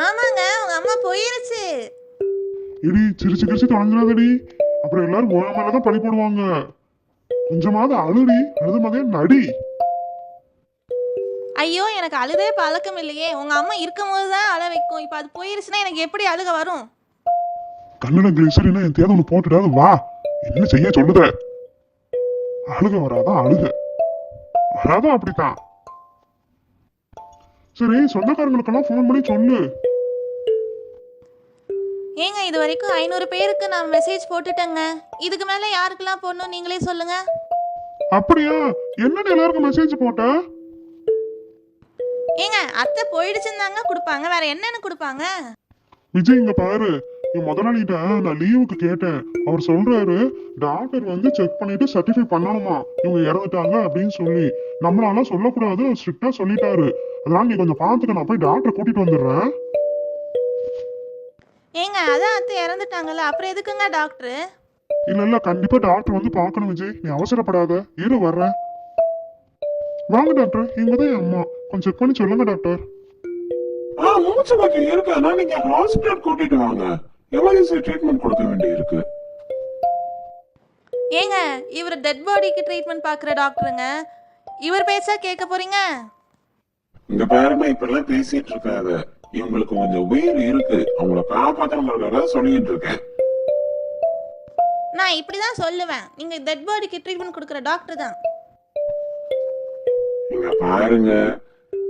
ஆமாங்க உங்க அம்மா போயிருச்சு. இடி சிரிச்சு கிரிச்சு தொலைஞ்சிடாதடி அப்புறம் எல்லாரும் உன் மேலதான் பழி போடுவாங்க. கொஞ்சமாவது அழுடி அழுது மகன் நடி. ஐயோ எனக்கு அழுதே பழக்கம் இல்லையே. உங்க அம்மா இருக்கும்போது தான் அழ வைக்கும். இப்போ அது போயிருச்சுன்னா எனக்கு எப்படி அழுக வரும்? கன்னட கிளிசரினா என் தேவை ஒன்று போட்டுடாது வா. என்ன செய்ய சொல்லுத? அழுக வராதான் அழுக. வராதான் அப்படித்தான். சரி சொந்தக்காரங்களுக்கெல்லாம் ஃபோன் பண்ணி சொல்லு. ஏங்க இது வரைக்கும் ஐநூறு பேருக்கு நான் மெசேஜ் போட்டுட்டேங்க. இதுக்கு மேலே யாருக்கெல்லாம் போடணும் நீங்களே சொல்லுங்க. அப்படியா? என்னன்னு எல்லாருக்கும் மெசேஜ் போட்ட? ஏங்க அத்தை போயிடுச்சுன்னு தாங்க கொடுப்பாங்க. வேற என்னன்னு கொடுப்பாங்க? விஜய் இங்க பாரு. என் முதலாளிகிட்ட நான் லீவுக்கு கேட்டேன். அவர் சொல்றாரு டாக்டர் வந்து செக் பண்ணிட்டு சர்டிஃபை பண்ணணுமா? இவங்க இறந்துட்டாங்க அப்படின்னு சொல்லி. நம்மளால சொல்லக்கூடாது ஸ்ட்ரிக்டா சொல்லிட்டாரு. அதனால நீ கொஞ்சம் பாத்துக்க நான் போய் டாக்டர் கூட்டிட்டு வந்துடுறேன். ஏங்க அதான் அத்தை இறந்துட்டாங்கல்ல அப்புறம் எதுக்குங்க டாக்டர் இல்ல இல்ல கண்டிப்பா டாக்டர் வந்து பார்க்கணும் விஜய். நீ அவசரப்படாத. இரு வர்றேன். வாங்க டாக்டர் இவங்க தான் என் அம்மா. கொஞ்சம் செக் பண்ணி சொல்லுங்க டாக்டர் ஆ மூச்சு பாக்கி இருக்கு? ஆனா நீங்க ஹாஸ்பிட்டல் கூட்டிட்டு வாங்க. எமர்ஜென்சி ட்ரீட்மெண்ட் கொடுக்க வேண்டி இருக்கு ஏங்க இவர் டெட் பாடிக்கு ட்ரீட்மெண்ட் பார்க்குற டாக்டருங்க இவர் பேச்சா கேட்க போறீங்க? இந்த பேருமே இப்ப எல்லாம் பேசிட்டு இருக்காத இவங்களுக்கு கொஞ்சம் உயிர் இருக்கு. அவங்கள காப்பாத்தணுங்கிறதுக்காக சொல்லிட்டு இருக்கேன். நான் இப்படி தான் சொல்லுவேன். நீங்கள் டெட் பாடிக்கு ட்ரீட்மெண்ட் கொடுக்குற டாக்டர் தான். இங்க பாருங்க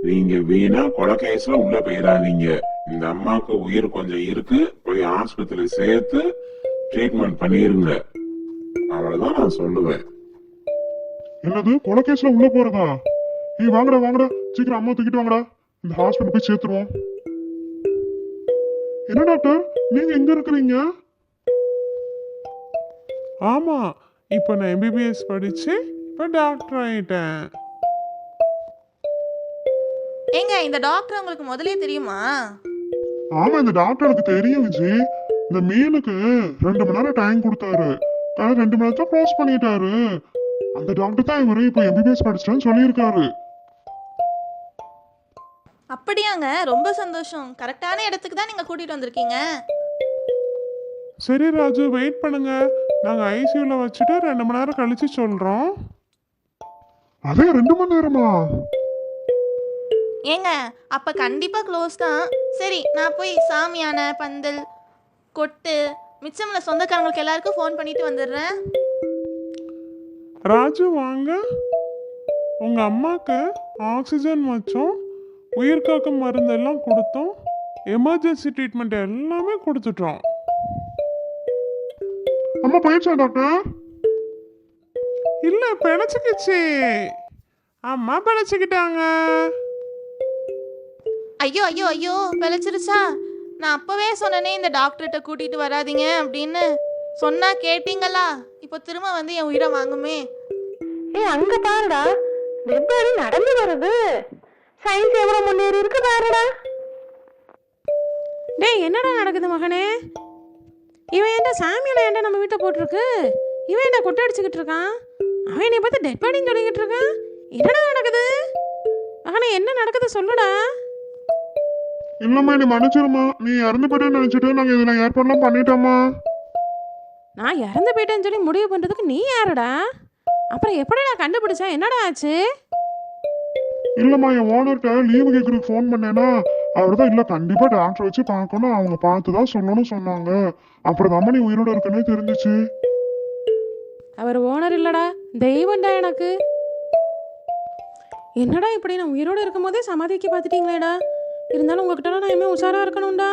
நீங்க வீணா கொலை கேஸ்ல உள்ள போயிடாதீங்க இந்த அம்மாவுக்கு உயிர் கொஞ்சம் இருக்கு. போய் ஆஸ்பத்திரி சேர்த்து ட்ரீட்மெண்ட் பண்ணிருங்க. அவ்வளவுதான் நான் சொல்லுவேன். என்னது கொலைகேஸ்ல உள்ள போறதா? ஏய் வாங்கடா வாங்கடா. சீக்கிரம் அம்மா தூக்கிட்டு வாங்கடா. இந்த ஹாஸ்பிட்டல் போய் சேர்த்துருவோம். என்ன டாக்டர் நீங்க எங்க இருக்கிறீங்க? ஆமா இப்போ நான் எம்பிபிஎஸ் படிச்சு இப்போ டாக்டர் ஆயிட்டேன். ஏங்க இந்த டாக்டர் உங்களுக்கு முதலே தெரியுமா? ஆமா இந்த டாக்டருக்கு தெரியும் விஜய் இந்த மீனுக்கு ரெண்டு மணி நேரம் டைம் கொடுத்தாரு. ஆனா ரெண்டு மணி நேரத்தை க்ளோஸ் பண்ணிட்டாரு. அந்த டாக்டர் தான் இவரு இப்போ எம்பிபிஎஸ் படிச்சிட்டேன்னு சொல்லியிருக்காரு. அப்படியாங்க. ரொம்ப சந்தோஷம். கரெக்டான இடத்துக்கு தான் நீங்கள் கூட்டிகிட்டு வந்திருக்கீங்க. சரி ராஜு. வெயிட் பண்ணுங்க. நாங்கள் ஐசியூவில் வச்சுட்டு ரெண்டு மணி நேரம் கழிச்சு சொல்கிறோம் அதே ரெண்டு மணி நேரமா? ஏங்க அப்போ கண்டிப்பாக க்ளோஸ் தான். சரி நான் போய் சாமியான பந்தல் கொட்டு மிச்சமுள்ள சொந்தக்காரங்களுக்கு எல்லாருக்கும் ஃபோன் பண்ணிட்டு வந்துடுறேன். ராஜு வாங்க. உங்கள் அம்மாவுக்கு ஆக்சிஜன் வச்சோம் உயிர் காக்கும் மருந்தெல்லாம் கொடுத்தோம். எமர்ஜென்சி ட்ரீட்மெண்ட் எல்லாமே கொடுத்துட்டோம். அம்மா போயிடுச்சா டாக்டர் இல்லை பிழைச்சிக்கிச்சு அம்மா பிழைச்சிக்கிட்டாங்க ஐயோ ஐயோ ஐயோ பிழைச்சிருச்சா நான் அப்போவே சொன்னனே இந்த டாக்டர்கிட்ட கூட்டிகிட்டு வராதீங்க அப்படின்னு. சொன்னா கேட்டீங்களா? இப்போ திரும்ப வந்து என் உயிரை வாங்குமே. ஏய் அங்க பாருடா. வெப்பாடி நடந்து வருது. சயின்ஸ் எவ்வளவு முன்னேறி இருக்கு பாருடா. டேய் என்னடா நடக்குது மகனே? இவன் ஏன்டா சாமியால ஏன்டா நம்ம வீட்டை போட்டிருக்கு? இவன் என்ன கொட்டை அடிச்சுக்கிட்டு இருக்கான்? அவன் என்னை பார்த்து டெட் பாடின்னு சொல்லிக்கிட்டு இருக்கான்? என்னடா நடக்குது? மகனே என்ன நடக்குது சொல்லுடா. இல்லம்மா நீ மன்னிச்சிருமா நீ இறந்து போயிட்டேன்னு நினைச்சிட்டு நாங்க இதுல ஏற்பாடுலாம் பண்ணிட்டோம்மா. நான் இறந்து போயிட்டேன்னு சொல்லி முடிவு பண்ணுறதுக்கு நீ யாருடா? அப்புறம் எப்படிடா கண்டுபிடிச்சா? என்னடா ஆச்சு? இல்லைம்மா என் ஓனர்கிட்ட லீவு கேட்குறதுக்கு ஃபோன் பண்ணேன்னா அவர் தான் இல்லை கண்டிப்பாக டாக்டர் வச்சு பார்க்கணும். அவங்க பார்த்து தான் சொல்லணும்னு சொன்னாங்க. அப்புறம் தான் நீ உயிரோட இருக்குன்னே தெரிஞ்சிச்சு. அவர் ஓனர் இல்லடா. தெய்வம்டா எனக்கு. என்னடா இப்படி நான் உயிரோடு இருக்கும்போதே சமாதிக்க பார்த்துட்டீங்களேடா? இருந்தாலும் உங்ககிட்ட நான் இனிமேல் உஷாராக இருக்கணும்டா.